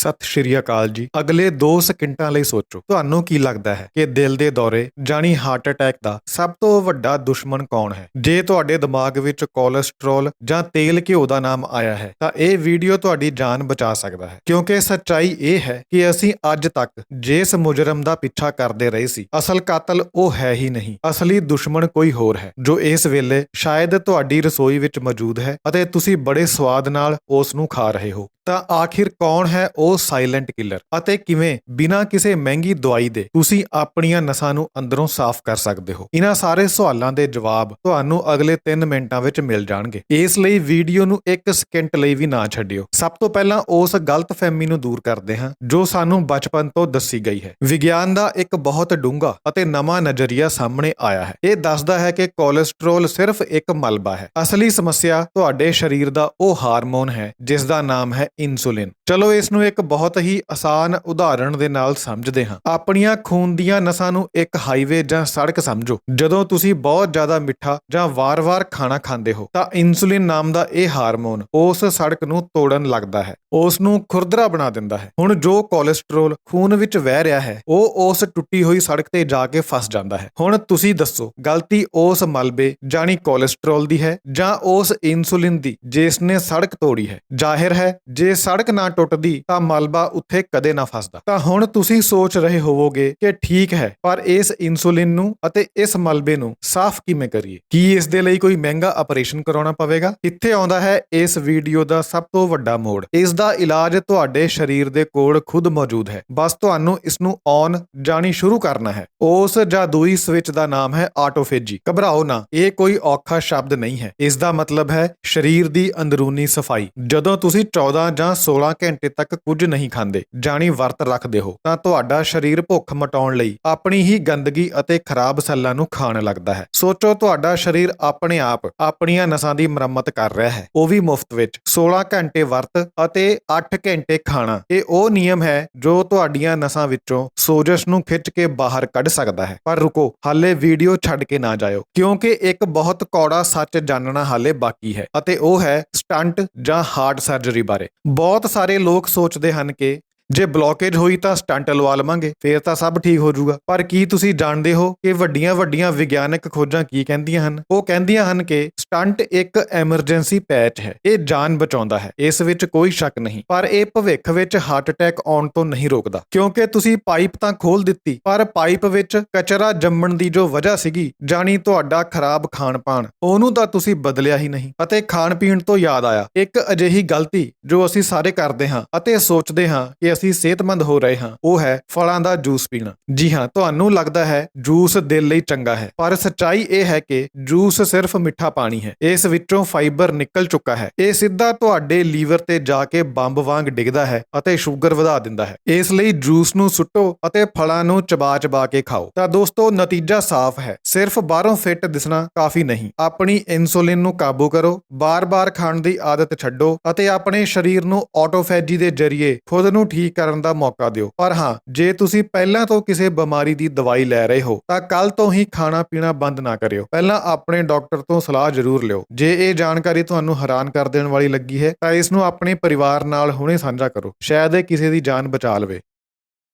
ਸਤਿ ਸ਼੍ਰੀ ਅਕਾਲ ਜੀ। ਅਗਲੇ 2 ਸਕਿੰਟਾਂ ਲਈ ਸੋਚੋ, ਤੁਹਾਨੂੰ ਕੀ ਲੱਗਦਾ ਹੈ ਕਿ ਦਿਲ ਦੇ ਦੌਰੇ ਜਾਨੀ ਹਾਰਟ ਅਟੈਕ ਦਾ ਸਭ ਤੋਂ ਵੱਡਾ ਦੁਸ਼ਮਣ ਕੌਣ ਹੈ? ਜੇ ਤੁਹਾਡੇ ਦਿਮਾਗ ਵਿੱਚ ਕੋਲੇਸਟ੍ਰੋਲ ਜਾਂ ਤੇਲ ਘਿਓ ਦਾ ਨਾਮ ਆਇਆ ਹੈ, ਤਾਂ ਇਹ ਵੀਡੀਓ ਤੁਹਾਡੀ ਜਾਨ ਬਚਾ ਸਕਦਾ ਹੈ। ਕਿਉਂਕਿ ਸੱਚਾਈ ਇਹ ਹੈ ਕਿ ਅਸੀਂ ਅੱਜ ਤੱਕ ਜਿਸ ਮੁਜਰਮ ਦਾ ਪਿੱਛਾ ਕਰਦੇ ਰਹੇ ਸੀ, ਅਸਲ ਕਾਤਲ ਉਹ ਹੈ ਹੀ ਨਹੀਂ। ਅਸਲੀ ਦੁਸ਼ਮਣ ਕੋਈ ਹੋਰ ਹੈ, ਜੋ ਇਸ ਵੇਲੇ ਸ਼ਾਇਦ ਤੁਹਾਡੀ ਰਸੋਈ ਵਿੱਚ ਮੌਜੂਦ ਹੈ ਅਤੇ ਤੁਸੀਂ ਬੜੇ ਸਵਾਦ ਨਾਲ ਉਸ ਨੂੰ ਖਾ ਰਹੇ ਹੋ। ਤਾਂ ਆਖਿਰ ਕੌਣ ਹੈ ਉਹ ਸਾਇਲੈਂਟ ਕਿਲਰ ਅਤੇ ਕਿਵੇਂ ਬਿਨਾਂ ਕਿਸੇ ਮਹਿੰਗੀ ਦਵਾਈ ਦੇ ਤੁਸੀਂ ਆਪਣੀਆਂ ਨਸਾਂ ਨੂੰ ਅੰਦਰੋਂ ਸਾਫ਼ ਕਰ ਸਕਦੇ ਹੋ? ਇਹਨਾਂ ਸਾਰੇ ਸਵਾਲਾਂ ਦੇ ਜਵਾਬ ਤੁਹਾਨੂੰ ਅਗਲੇ 3 ਮਿੰਟਾਂ ਵਿੱਚ ਮਿਲ ਜਾਣਗੇ। ਇਸ ਲਈ ਵੀਡੀਓ ਨੂੰ 1 ਸਕਿੰਟ ਲਈ ਵੀ ਨਾ ਛੱਡਿਓ। ਸਭ ਤੋਂ ਪਹਿਲਾਂ ਉਸ ਗਲਤਫਹਿਮੀ ਨੂੰ ਦੂਰ ਕਰਦੇ ਹਾਂ, ਜੋ ਸਾਨੂੰ ਬਚਪਨ ਤੋਂ ਦੱਸੀ ਗਈ ਹੈ। ਵਿਗਿਆਨ ਦਾ ਇੱਕ ਬਹੁਤ ਡੂੰਘਾ ਅਤੇ ਨਵਾਂ ਨਜ਼ਰੀਆ ਸਾਹਮਣੇ ਆਇਆ ਹੈ। ਇਹ ਦੱਸਦਾ ਹੈ ਕਿ ਕੋਲੇਸਟ੍ਰੋਲ ਸਿਰਫ ਇੱਕ ਮਲਬਾ ਹੈ। ਅਸਲੀ ਸਮੱਸਿਆ ਤੁਹਾਡੇ ਸਰੀਰ ਦਾ ਉਹ ਹਾਰਮੋਨ ਹੈ ਜਿਸ ਦਾ ਨਾਮ ਹੈ ਇਨਸੂਲਿਨ। ਚਲੋ ਇਸ ਨੂੰ ਇੱਕ ਬਹੁਤ ਹੀ ਆਸਾਨ ਉਦਾਹਰਣ ਦੇ ਨਾਲ ਸਮਝਦੇ ਹਾਂ। ਆਪਣੀਆਂ ਖੂਨ ਦੀਆਂ ਨਸਾਂ ਨੂੰ ਇੱਕ ਹਾਈਵੇ ਜਾਂ ਸੜਕ ਸਮਝੋ। ਜਦੋਂ ਤੁਸੀਂ ਬਹੁਤ ਜ਼ਿਆਦਾ ਮਿੱਠਾ ਜਾਂ ਵਾਰ-ਵਾਰ ਖਾਣਾ ਖਾਂਦੇ ਹੋ, ਤਾਂ ਇਨਸੂਲਿਨ ਨਾਮ ਦਾ ਇਹ ਹਾਰਮੋਨ ਉਸ ਸੜਕ ਨੂੰ ਤੋੜਨ ਲੱਗਦਾ ਹੈ। ਉਸ ਨੂੰ ਖੁਰਦਰਾ ਬਣਾ ਦਿੰਦਾ ਹੈ। ਹੁਣ ਜੋ ਕੋਲੇਸਟ੍ਰੋਲ ਖੂਨ ਵਿੱਚ ਵਹਿ ਰਿਹਾ ਹੈ, ਉਹ ਉਸ ਟੁੱਟੀ ਹੋਈ ਸੜਕ ਤੇ ਜਾ ਕੇ ਫਸ ਜਾਂਦਾ ਹੈ। ਹੁਣ ਤੁਸੀਂ ਦੱਸੋ, ਗਲਤੀ ਉਸ ਮਲਬੇ ਜਾਨੀ ਕੋਲੇਸਟ੍ਰੋਲ ਦੀ ਹੈ ਜਾਂ ਉਸ ਇਨਸੂਲਿਨ ਦੀ ਜਿਸ ਨੇ ਸੜਕ ਤੋੜੀ ਹੈ? ਜ਼ਾਹਿਰ ਹੈ ਜੇ ਸੜਕ ਨਾ ਟੁੱਟਦੀ ਤਾਂ ਮਲਬਾ ਉੱਥੇ ਕਦੇ ਨਾ ਫਸਦਾ। ਤਾਂ ਹੁਣ ਤੁਸੀਂ ਸੋਚ ਰਹੇ ਹੋਵੋਗੇ ਕਿ ਠੀਕ ਹੈ, ਪਰ ਇਸ ਇਨਸੂਲਿਨ ਨੂੰ ਅਤੇ ਇਸ ਮਲਬੇ ਨੂੰ ਸਾਫ਼ ਕਿਵੇਂ ਕਰੀਏ? ਕੀ ਇਸ ਦੇ ਲਈ ਕੋਈ ਮਹਿੰਗਾ ਆਪਰੇਸ਼ਨ ਕਰਾਉਣਾ ਪਵੇਗਾ? ਇੱਥੇ ਆਉਂਦਾ ਹੈ ਇਸ ਵੀਡੀਓ ਦਾ ਸਭ ਤੋਂ ਵੱਡਾ ਮੋੜ। ਇਸ ਦਾ ਇਲਾਜ ਤੁਹਾਡੇ ਸਰੀਰ ਦੇ ਕੋਲ ਖੁਦ ਮੌਜੂਦ ਹੈ। ਬਸ ਤੁਹਾਨੂੰ ਇਸ ਨੂੰ ਔਨ ਜਾਣੀ ਸ਼ੁਰੂ ਕਰਨਾ ਹੈ। ਉਸ ਜਾਦੂਈ ਸਵਿਚ ਦਾ ਨਾਮ ਹੈ ਆਟੋਫੇਜੀ ਘਬਰਾਓ ਨਾ, ਇਹ ਕੋਈ ਔਖਾ ਸ਼ਬਦ ਨਹੀਂ ਹੈ। ਇਸ ਦਾ ਮਤਲਬ ਹੈ ਸਰੀਰ ਦੀ ਅੰਦਰੂਨੀ ਸਫ਼ਾਈ। ਜਦੋਂ ਤੁਸੀਂ 14 ਜਾਂ 16 ਘੰਟੇ ਤੱਕ ਕੁਝ ਨਹੀਂ ਖਾਂਦੇ, ਜਾਣੀ ਵਰਤ ਰੱਖਦੇ ਹੋ। ਤਾਂ ਤੁਹਾਡਾ ਸਰੀਰ ਭੁੱਖ ਮਟਾਉਣ ਲਈ ਆਪਣੀ ਹੀ ਗੰਦਗੀ ਅਤੇ ਖਰਾਬ ਸੈੱਲਾਂ ਨੂੰ ਖਾਣ ਲੱਗਦਾ ਹੈ। ਸੋਚੋ ਤੁਹਾਡਾ ਸਰੀਰ ਆਪਣੇ ਆਪ ਆਪਣੀਆਂ ਨਸਾਂ ਦੀ ਮੁਰੰਮਤ ਕਰ ਰਿਹਾ ਹੈ। ਉਹ ਵੀ ਮੁਫਤ ਵਿੱਚ। 16 ਘੰਟੇ ਵਰਤ ਅਤੇ 8 ਘੰਟੇ ਖਾਣਾ। ਇਹ ਉਹ ਨਿਯਮ ਹੈ ਜੋ ਤੁਹਾਡੀਆਂ ਨਸਾਂ ਵਿੱਚੋਂ ਸੋਜਸ਼ ਨੂੰ ਖਿੱਚ ਕੇ ਬਾਹਰ ਕੱਢ ਸਕਦਾ ਹੈ। ਪਰ ਰੁਕੋ, ਹਾਲੇ ਵੀਡੀਓ ਛੱਡ ਕੇ ਨਾ ਜਾਇਓ। ਕਿਉਂਕਿ ਇੱਕ ਬਹੁਤ ਕੌੜਾ ਸੱਚ ਜਾਣਨਾ ਹਾਲੇ ਬਾਕੀ ਹੈ ਅਤੇ ਉਹ ਹੈ ਸਟੰਟ ਜਾਂ ਹਾਰਟ ਸਰਜਰੀ ਬਾਰੇ। ਬਹੁਤ ਸਾਰੇ ਲੋਕ ਸੋਚਦੇ ਹਨ ਕਿ ਜੇ ਬਲੌਕੇਜ ਹੋਈ ਤਾਂ ਸਟੰਟ ਲਵਾ ਲਵਾਂਗੇ, ਫੇਰ ਤਾਂ ਸਭ ਠੀਕ ਹੋ ਜਾਊਗਾ। ਪਰ ਕੀ ਤੁਸੀਂ ਜਾਣਦੇ ਹੋ ਕਿ ਵੱਡੀਆਂ ਵੱਡੀਆਂ ਵਿਗਿਆਨਕ ਖੋਜਾਂ ਕੀ ਕਹਿੰਦੀਆਂ ਹਨ? ਉਹ ਕਹਿੰਦੀਆਂ ਹਨ ਕਿ ਸਟੰਟ ਇੱਕ ਐਮਰਜੈਂਸੀ ਪੈਚ ਹੈ। ਇਹ ਜਾਨ ਬਚਾਉਂਦਾ ਹੈ। ਇਸ ਵਿੱਚ ਕੋਈ ਸ਼ੱਕ ਨਹੀਂ। ਪਰ ਇਹ ਭਵਿੱਖ ਵਿੱਚ ਹਾਰਟ ਅਟੈਕ ਆਉਣ ਤੋਂ ਨਹੀਂ ਰੋਕਦਾ। ਕਿਉਂਕਿ ਤੁਸੀਂ ਪਾਈਪ ਤਾਂ ਖੋਲ ਦਿੱਤੀ, ਪਰ ਪਾਈਪ ਵਿੱਚ ਕਚਰਾ ਜੰਮਣ ਦੀ ਜੋ ਵਜ੍ਹਾ ਸੀਗੀ, ਜਾਣੀ ਤੁਹਾਡਾ ਖਰਾਬ ਖਾਣ ਪਾਣ ਉਹਨੂੰ ਤਾਂ ਤੁਸੀਂ ਬਦਲਿਆ ਹੀ ਨਹੀਂ। ਅਤੇ ਖਾਣ ਪੀਣ ਤੋਂ ਯਾਦ ਆਇਆ। ਇੱਕ ਅਜਿਹੀ ਗਲਤੀ ਜੋ ਅਸੀਂ ਸਾਰੇ ਕਰਦੇ ਹਾਂ ਅਤੇ ਸੋਚਦੇ ਹਾਂ ਕਿ ਅਸੀਂ ਸਿਹਤਮੰਦ ਹੋ ਰਹੇ ਹਾਂ, ਉਹ ਹੈ ਫਲਾਂ ਦਾ ਜੂਸ ਪੀਣਾ। ਜੀ ਹਾਂ, ਤੁਹਾਨੂੰ ਲੱਗਦਾ ਹੈ ਜੂਸ ਦਿਲ ਲਈ ਚੰਗਾ ਹੈ। ਪਰ ਸੱਚਾਈ ਇਹ ਹੈ ਕਿ ਜੂਸ ਸਿਰਫ ਮਿੱਠਾ ਪਾਣੀ ਹੈ। ਇਸ ਵਿੱਚੋਂ ਫਾਈਬਰ ਨਿਕਲ ਚੁੱਕਾ ਹੈ। ਇਹ ਸਿੱਧਾ ਤੁਹਾਡੇ ਲੀਵਰ ਤੇ ਜਾ ਕੇ ਬੰਬ ਵਾਂਗ ਡਿੱਗਦਾ ਹੈ ਅਤੇ ਸ਼ੂਗਰ ਵਧਾ ਦਿੰਦਾ ਹੈ। ਇਸ ਲਈ ਜੂਸ ਨੂੰ ਸੁੱਟੋ ਅਤੇ ਫਲਾਂ ਨੂੰ ਚਬਾ-ਚਬਾ ਕੇ ਖਾਓ। ਤਾਂ ਦੋਸਤੋ, ਨਤੀਜਾ ਸਾਫ਼ ਹੈ। ਸਿਰਫ ਬਾਹਰੋਂ ਫਿੱਟ ਦਿਸਣਾ ਕਾਫੀ ਨਹੀਂ। ਆਪਣੀ ਇਨਸੂਲਿਨ ਨੂੰ ਕਾਬੂ ਕਰੋ। ਬਾਰ-ਬਾਰ ਖਾਣ ਦੀ ਆਦਤ ਛੱਡੋ ਅਤੇ ਆਪਣੇ ਸਰੀਰ ਨੂੰ ਆਟੋਫੈਜੀ ਦੇ ਜ਼ਰੀਏ ਖੁਦ ਨੂੰ ਠੀਕ ਕਰਨ ਦਾ ਮੌਕਾ ਦਿਓ। ਪਰ ਹਾਂ, ਜੇ ਤੁਸੀਂ ਪਹਿਲਾਂ ਤੋਂ ਕਿਸੇ ਬਿਮਾਰੀ ਦੀ ਦਵਾਈ ਲੈ ਰਹੇ ਹੋ, ਤਾਂ ਕੱਲ ਤੋਂ ਹੀ ਖਾਣਾ ਪੀਣਾ ਬੰਦ ਨਾ ਕਰਿਓ। ਪਹਿਲਾਂ ਆਪਣੇ ਡਾਕਟਰ ਤੋਂ ਸਲਾਹ ਜ਼ਰੂਰ ਜ਼ਰੂਰ ਲਿਓ। ਜੇ ਇਹ ਜਾਣਕਾਰੀ ਤੁਹਾਨੂੰ ਹੈਰਾਨ ਕਰ ਦੇਣ ਵਾਲੀ ਲੱਗੀ ਹੈ, ਤਾਂ ਇਸ ਨੂੰ ਆਪਣੇ ਪਰਿਵਾਰ ਨਾਲ ਹੁਣੇ ਸਾਂਝਾ ਕਰੋ। ਸ਼ਾਇਦ ਇਹ ਕਿਸੇ ਦੀ ਜਾਨ ਬਚਾ ਲਵੇ।